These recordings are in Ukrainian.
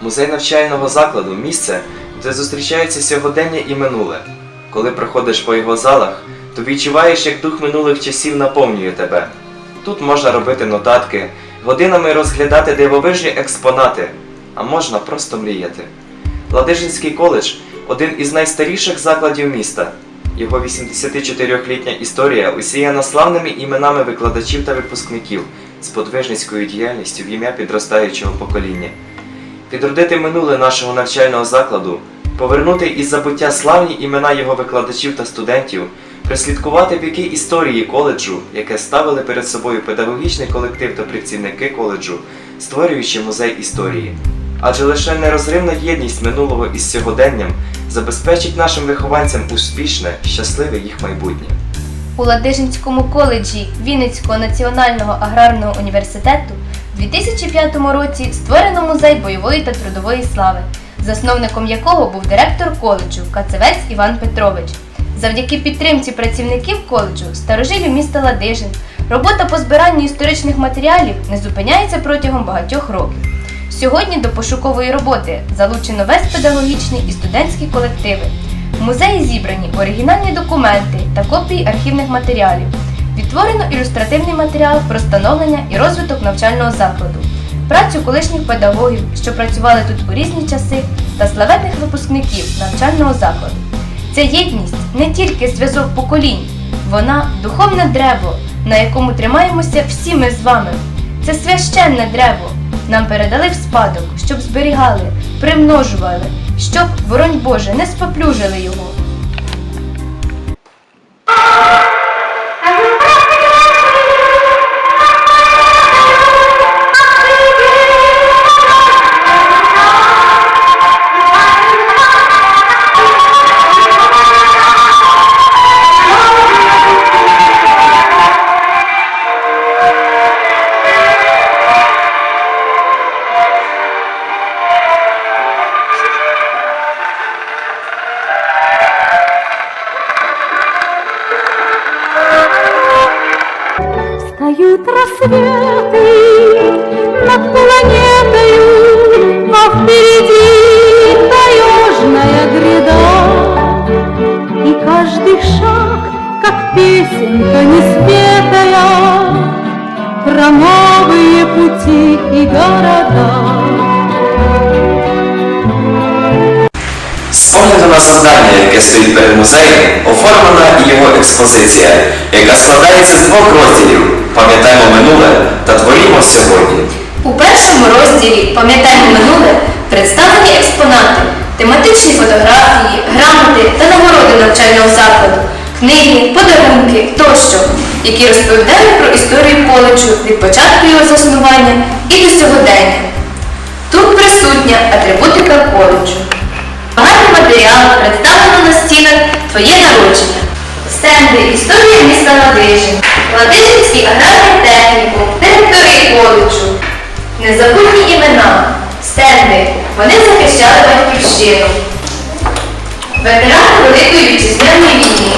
Музей навчального закладу місце, де зустрічаються сьогодення і минуле. Коли проходиш по його залах, то відчуваєш, як дух минулих часів наповнює тебе. Тут можна робити нотатки, годинами розглядати дивовижні експонати, а можна просто мріяти. Ладижинський коледж один із найстаріших закладів міста. Його 84-літня історія усіяна славними іменами викладачів та випускників з подвижницькою діяльністю в ім'я підростаючого покоління. Відродити минуле нашого навчального закладу, повернути із забуття славні імена його викладачів та студентів, прислідкувати віки історії коледжу, яке ставили перед собою педагогічний колектив та працівники коледжу, створюючи музей історії. Адже лише нерозривна єдність минулого із сьогоденням забезпечить нашим вихованцям успішне, щасливе їх майбутнє. У Ладижинському коледжі Вінницького національного аграрного університету у 2005 році створено музей бойової та трудової слави, засновником якого був директор коледжу Кацевець Іван Петрович. Завдяки підтримці працівників коледжу, старожилів міста Ладижин, робота по збиранню історичних матеріалів не зупиняється протягом багатьох років. Сьогодні до пошукової роботи залучено весь педагогічний і студентський колективи. В музеї зібрані оригінальні документи та копії архівних матеріалів. Відтворено ілюстративний матеріал про становлення і розвиток навчального закладу, працю колишніх педагогів, що працювали тут у різні часи, та славетних випускників навчального закладу. Ця єдність не тільки зв'язок поколінь, вона духовне древо, на якому тримаємося всі ми з вами. Це священне древо. Нам передали в спадок, щоб зберігали, примножували, щоб, воронь Боже, не споплюжили його. Встают рассветы над планетою, а впереди завдання, яке стоїть перед музеєм, оформлена і його експозиція, яка складається з двох розділів Пам'ятаємо минуле та творімо сьогодні. У першому розділі Пам'ятаємо минуле представлені експонати, тематичні фотографії, грамоти та нагороди навчального закладу, книги, подарунки тощо, які розповідають про історію коледжу від початку його заснування і до сьогодення. Тут присутня атрибутика коледжу. Багатий матеріал представлено на стінах Твоє народження. Стенди Історія міста Ладижин, Ладижинський аграрний технікум, директори коледжу. Незабутні імена. Стенди. Вони захищали батьківщину. Ветерани Великої вітчизняної війни.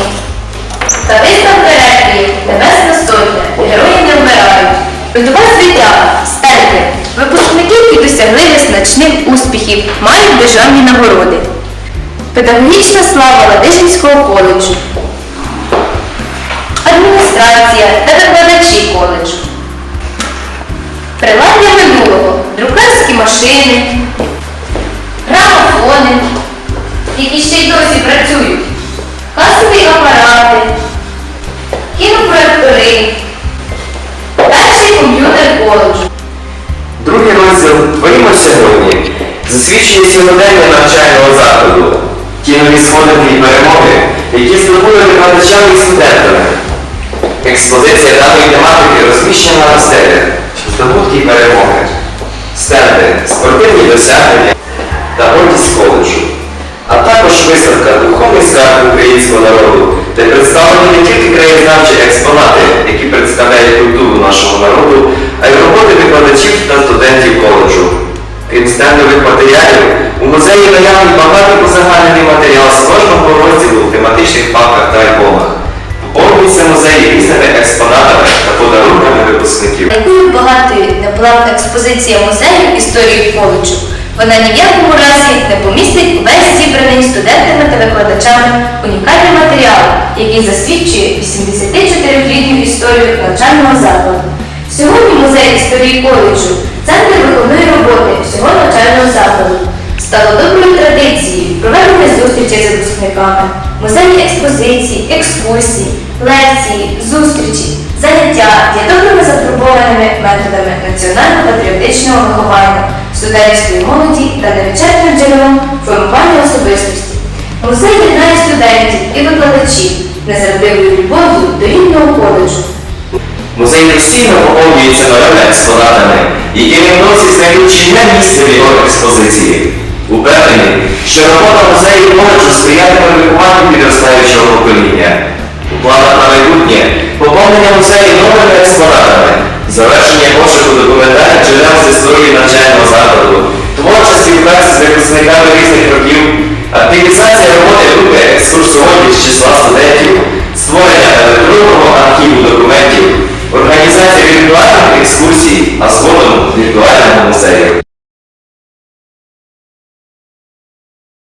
Та виставка реквіїв Небесна Сотня. Герої не вмирають. Трудова звітяга. Стенди. Випускники, які досягли визначних успіхів, мають державні нагороди. Педагогічна слава Ладижинського коледжу. Адміністрація та викладачі коледжу. Приладдя минулого, друкарські машини, грамофони, які ще й досі працюють, касові апарати, кінопроектори, перший комп'ютер коледжу. Другий розділ Творімо сьогодні засвідчує сьогодення навчального закладу, ті нові сходинки і перемоги, які здобули викладачами і студентами. Експозиція даної тематики розміщена на стелях, здобутки і перемоги, стенди, спортивні досягнення та гордість коледжу, а також виставка Духовний скарб українського народу, де представлені не тільки краєзнавчі експонати, які представляють культуру нашого народу, а й роботи викладачів та студентів коледжу. Матеріалів, у музеї наявний багато узагальнений матеріал з кожного розділу в тематичних папках та альбомах. Поповнюється музей різними експонатами та подарунками випускників. Якою багатою не була б експозиція музею історії коледжу, Вона ні в якому разі не помістить весь зібраний студентами та викладачами унікальний матеріал, який засвідчує 84-літню історію навчального закладу. Сьогодні музей історії коледжу центр виховної роботи всього навчального закладу. Стало доброю традицією проведення зустрічей з випускниками, музейні експозиції, екскурсії, лекції, зустрічі, заняття є добрими запробованими методами національно-патріотичного виховання, студентської молоді та невичерпним джерелом формування особистості. Музей єднає студентів і викладачів незрадливою любов'ю до рідного коледжу. Музей постійно поповнюється новими експонатами, які невдовзі знайдуть чинне місце в його експозиції. Упевнений, що робота музею коледжу сприятиме вихованню підростаючого покоління. У планах на майбутнє поповнення музею новими експонатами, завершення пошуку документальних джерел з історії навчального закладу, творча співпраця з випускниками різних років, активізація роботи групи екскурсоводів з числа студентів экскурсии а згодом віртуального музею.